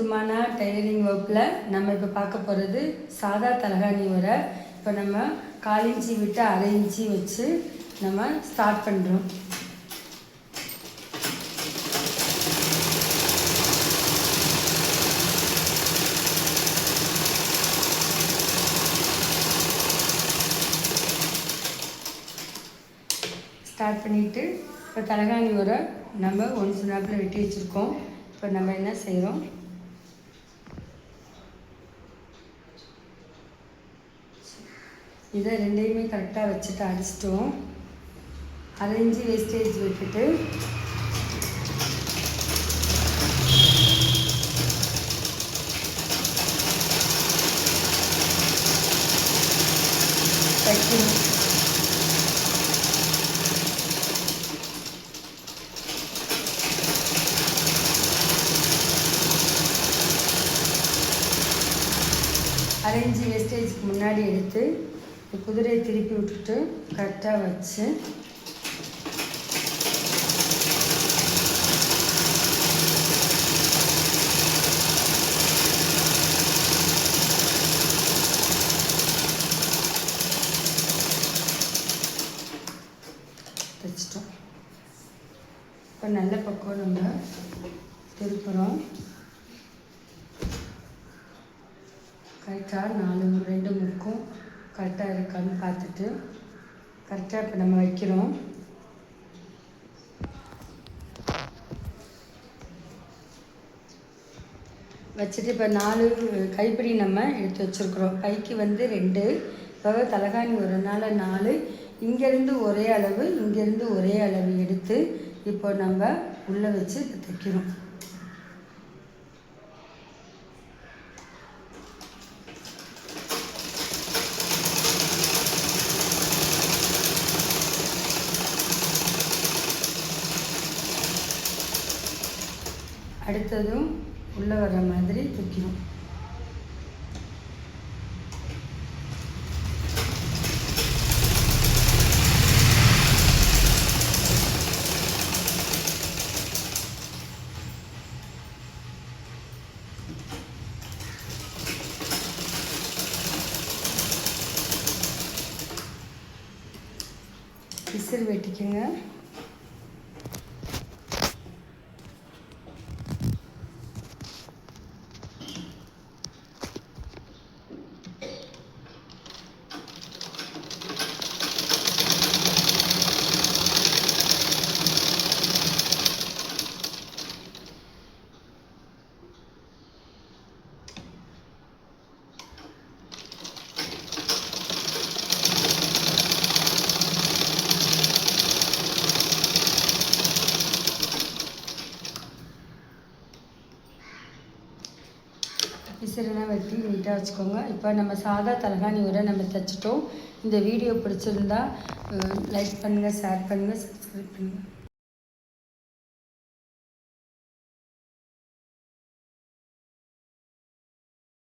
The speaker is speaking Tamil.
சுமானா டைலரிங் ஒர்க்கில் நம்ம இப்போ பார்க்க போகிறது சாதா தலகாணி உரை இப்போ நம்ம கால் இன்ச்சி விட்டு அரை இன்ச்சி வச்சு நம்ம ஸ்டார்ட் பண்ணுறோம் ஸ்டார்ட் பண்ணிவிட்டு இப்போ தலகாணி உரை நம்ம ஒன் ஸ்னாப்பில் வெட்டி வச்சுருக்கோம். இப்போ நம்ம என்ன செய்கிறோம் இதை ரெண்டையுமே கரெக்டாக வச்சுட்டு அடிச்சிட்டோம். அரைஞ்சி வேஸ்டேஜ் விட்டுட்டு. தைக்கணும் அரைஞ்சி வேஸ்டேஜ்க்கு முன்னாடி எடுத்து குதிரையை திருப்பி விட்டுட்டு கரெக்டாக வச்சு தைச்சிட்டோம் இப்போ நல்ல பக்கம் நம்ம திருப்புறோம். கரெக்டாக நாலு ரெண்டு முறுக்கும். கரெக்டாக இருக்கான்னு பார்த்துட்டு கரெக்டாக இப்போ நம்ம வைக்கிறோம். வச்சுட்டு இப்போ நாலு கைப்பிடி நம்ம எடுத்து வச்சுருக்குறோம். கைக்கு வந்து ரெண்டு இப்போ தலகாணி ஒரு நாள் நாலு இங்கேருந்து ஒரே அளவு இங்கேருந்து ஒரே அளவு எடுத்து இப்போ நம்ம உள்ளே வச்சு தைக்கிறோம். அடுத்ததும் உள்ளே வர்ற மாதிரி தூக்கிடும். விசில் வெட்டிக்கோங்க. விசிறெல்லாம் வெட்டி நீட்டாக வச்சுக்கோங்க. இப்போ நம்ம சாதா தலகாணி உரை நம்ம தைச்சிட்டோம். இந்த வீடியோ பிடிச்சிருந்தா லைக் பண்ணுங்கள் ஷேர் பண்ணுங்கள் சப்ஸ்கிரைப் பண்ணுங்கள்